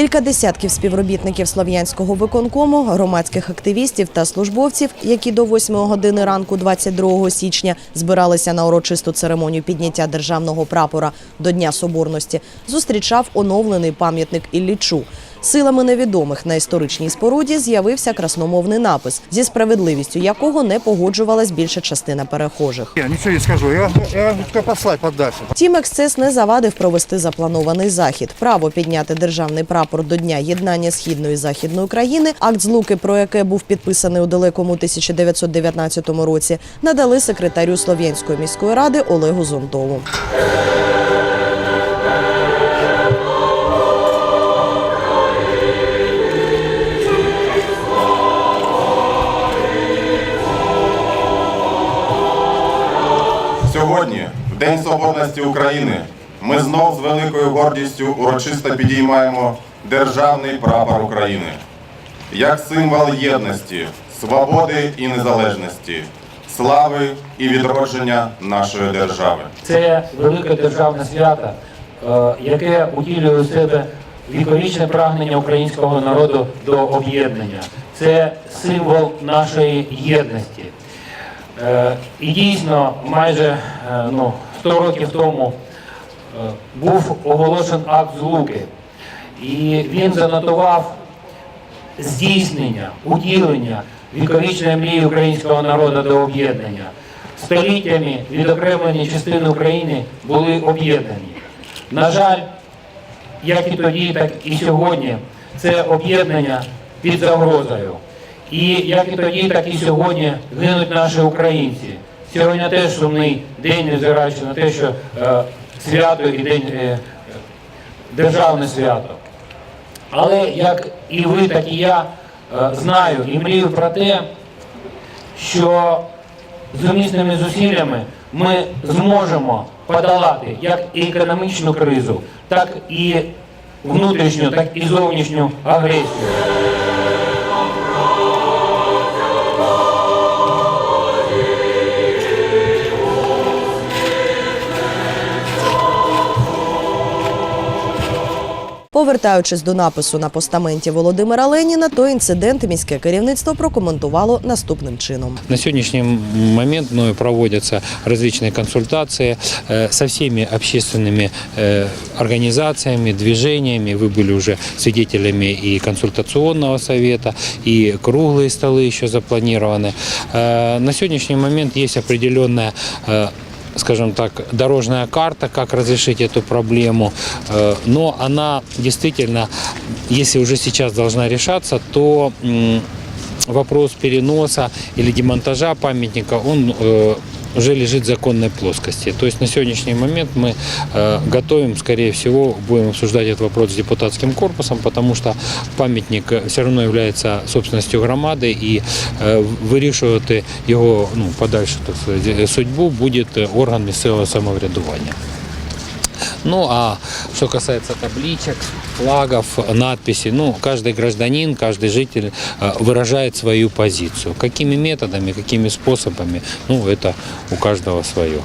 Кілька десятків співробітників Слов'янського виконкому, громадських активістів та службовців, які до 8 години ранку 22 січня збиралися на урочисту церемонію підняття державного прапора до Дня Соборності, зустрічав оновлений пам'ятник Іллічу. Силами невідомих на історичній споруді з'явився красномовний напис, зі справедливістю якого не погоджувалась більша частина перехожих. Я ничего не скажу, я, я только послать подальше. Втім, ексцес не завадив провести запланований захід. Право підняти державний прапор до Дня єднання східної і західної України, акт злуки, про яке був підписаний у далекому 1919 році, надали секретарю Слов'янської міської ради Олегу Зонтову. Сьогодні, в День Соборності України, ми знов з великою гордістю урочисто підіймаємо державний прапор України як символ єдності, свободи і незалежності, слави і відродження нашої держави. Це велике державне свято, е, яке утілює у себе віковічне прагнення українського народу до об'єднання. Це символ нашої єдності. Е, І дійсно, майже е, ну, 100 років тому е, був оголошений акт злуки, і він занотував здійснення, уділення віковічної мрії українського народу до об'єднання. Століттями відокремлені частини України були об'єднані. На жаль, як і тоді, так і сьогодні, це об'єднання під загрозою. І як і тоді, так і сьогодні гинуть наші українці. Сьогодні теж сумний день, незважаючи на те, що е, свято і день е, державне свято. Але як і ви, так і я е, знаю і мрію про те, що сумісними зусиллями ми зможемо подолати як і економічну кризу, так і внутрішню, так і зовнішню агресію. Повертаючись до напису на постаменті Володимира Леніна, то інцидент міське керівництво прокоментувало наступним чином. На сегодняшний момент мною проводятся различные консультации э, со всеми общественными э, организациями, движениями. Вы были уже свидетелями и консультационного совета, и круглые столы еще запланированы. Э, На сегодняшний момент есть определенная э, скажем так, дорожная карта, как разрешить эту проблему. Э, Но она действительно, если уже сейчас должна решаться, то вопрос переноса или демонтажа памятника, он э, уже лежит в законной плоскости. То есть на сегодняшний момент мы э, готовим, скорее всего, будем обсуждать этот вопрос с депутатским корпусом, потому что памятник э, все равно является собственностью громады и э, вирішувати його ну, подальшу так сказати, судьбу буде е, орган місцевого самоврядування. Ну а что касается табличек, флагов, надписей, ну каждый гражданин, каждый житель э, выражает свою позицию. Какими методами, какими способами, ну это у каждого свое.